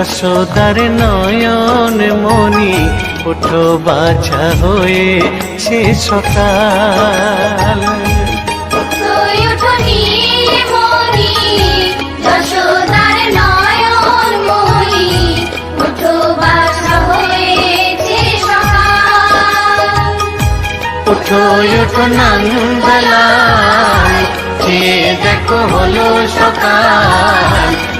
যশোদার নয়ন মনি ওঠো বাছা হয়ে সে সকাল। ওঠো ওঠো নন্দলাল যে দেখো হলো সকাল।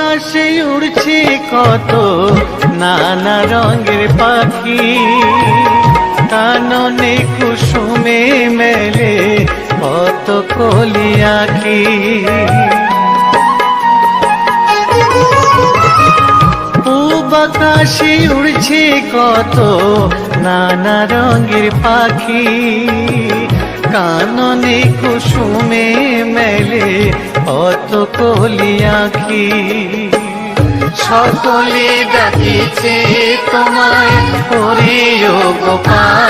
আকাশে উড়ছে কত নানা রঙের পাখি। কাননে কুসুমে মেলে কত কলি পূব আকাশে উড়ছে কত নানা রঙের পাখি। কাননে কুসুমে মেলে কত কলি আঁকি সকলে ডাকিছে তোমায় হরিও গোপাল।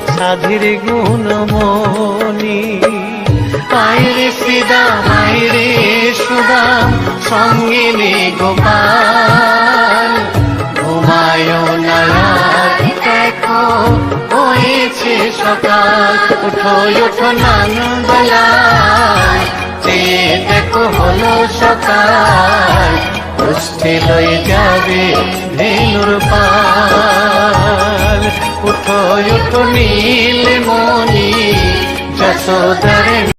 সাধীর গুণমণি আয়রে সিদা মায়রে সুদাম সঙ্গে নে গোপাল। ঘুমায় দেখো, হয়েছে সকাল। উঠো উঠো নন্দলাল যে দেখো হলো সকাল গোষ্ঠী লয়ে যাবে উঠো উঠো নীল মনি যশোদার